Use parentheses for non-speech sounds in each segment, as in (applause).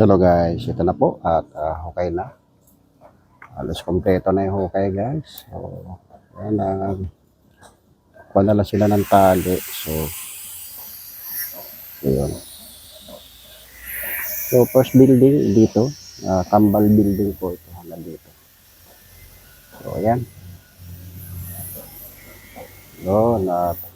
Hello guys, ito na po at ah, hukay na. Halos kompleto na yung hukay guys. So, ayan na. Kuha na lang sila ng tali. So, ayun. So, first building dito. ah, kambal building po ito hanggang dito. So, ayan. Yun, at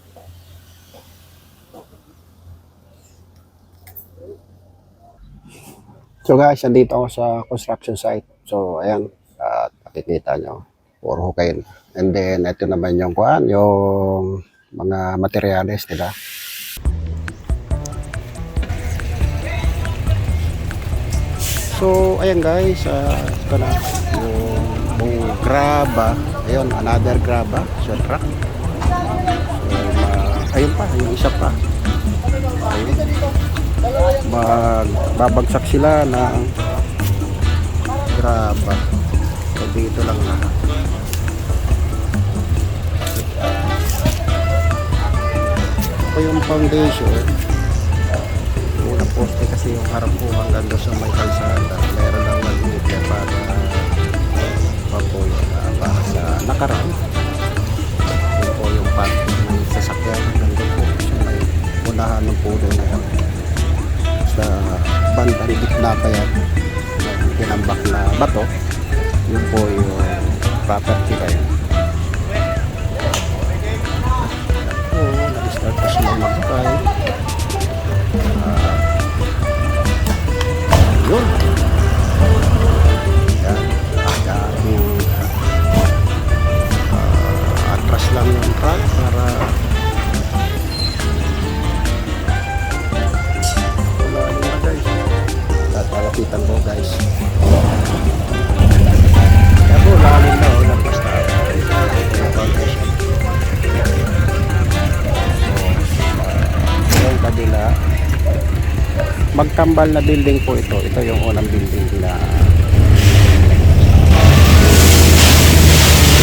So guys, nandito ako sa construction site. So ayan, at nakikita nyo, puro hukay na. And then, ito naman yung kuhan, yung mga materyales nila. So, ayan guys, uh, ito na yung, yung graba. Ayun, another graba, sa truck. So, ma- ayun pa, yung isa pa. Ayun magbabagsak sila ng graba. So dito lang lahat. Ito yung foundation. Unang poste kasi yung harap po hanggang doon sa may kalsada. Meron lang maliit yan para ng tinambak na bato. Yun po yung property kayo ito nag-start pa sila magkay Tatalapitan ko guys. Po, lalim na. Oh, nagpas na. Yung kabila. Magkambal na building po ito. Ito yung unang building na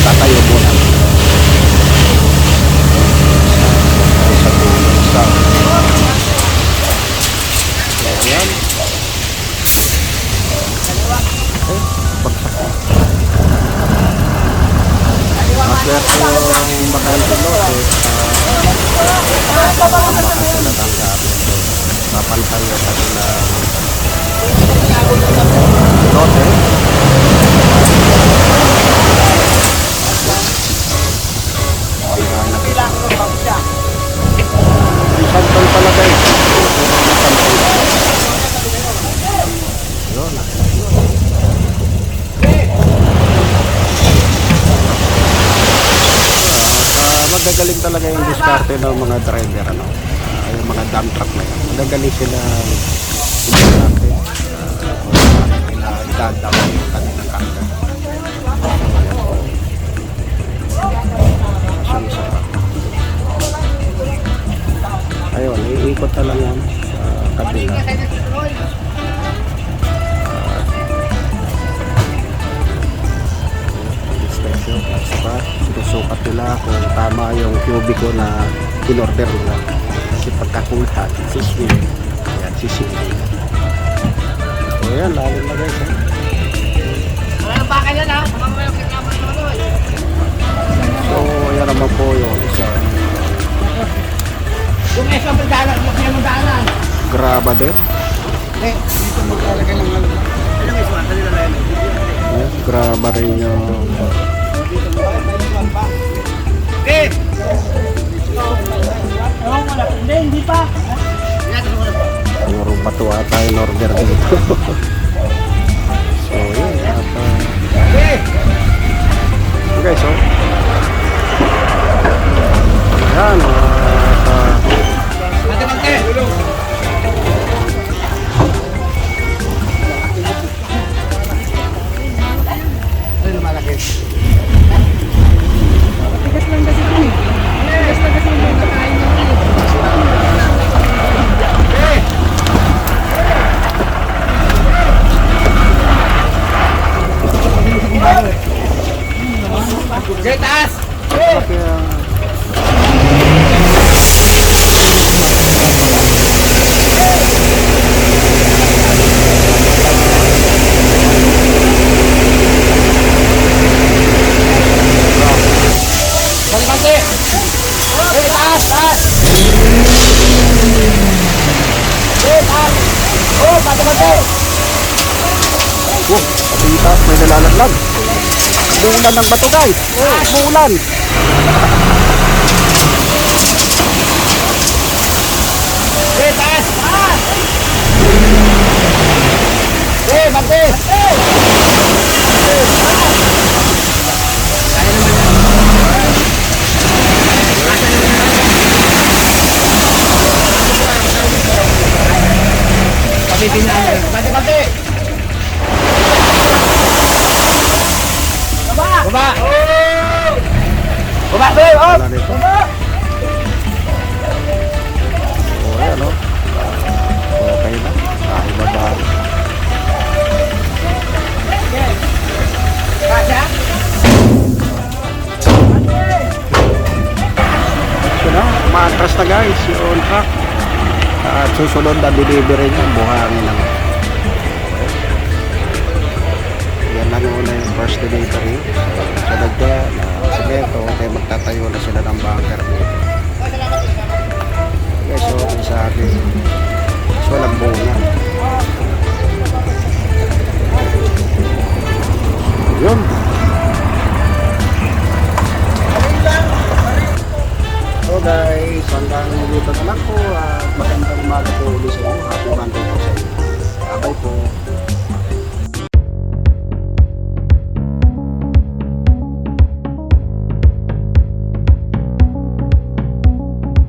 tatayo po na. Sa dulo. Sa Ayan. Okay, bagsak na. Maswerte yung bakante lote. Uh, bakante na tanggap. So, papantay yung kanila lote. Ayan. Isang ton pala guys. Yun. Ah, magagaling talaga yung diskarte ng mga driver ano. Ah, yung mga dump truck na yan. Magagaling sila diskarte. Uh, idadam yung kanilang karga. Ayun, iikot na lang yan sa kabila. Inspection saka sinusukat nila kung tama yung cubico na in-order nila kasi pagkakulat siswing ayan siswing so yan lalim na guys ha. Mga mga kinaman mo ano eh. so yan naman po yung isa Yung isang dalan, yung pinang dalan. graba din Eh, dito maglalagay ng ano. Ano may suwan? Dali eh, graba rin Eh! Pa. Ata yung order dito. (laughs) so, yun. Eh! okay, so. Yeah. Patitas, may nalalaglag. Buulan ng bato guys. Oh, buulan. Eh, taas! Taas! Eh, bante! Papipinahan. Bante, Baba! Baba! Baba, be! Oh! Wala nito. Oh, ayan oh. Okay na. Kahit baba. Kasha? So na, umaatras na guys yung truck. At susunod na delivery niya, buhangin lang. Lang una yung first delivery. Ka, na simento, kaya magtatayo na sila ng bunker dito. Guys, so sa akin, so walang bunga.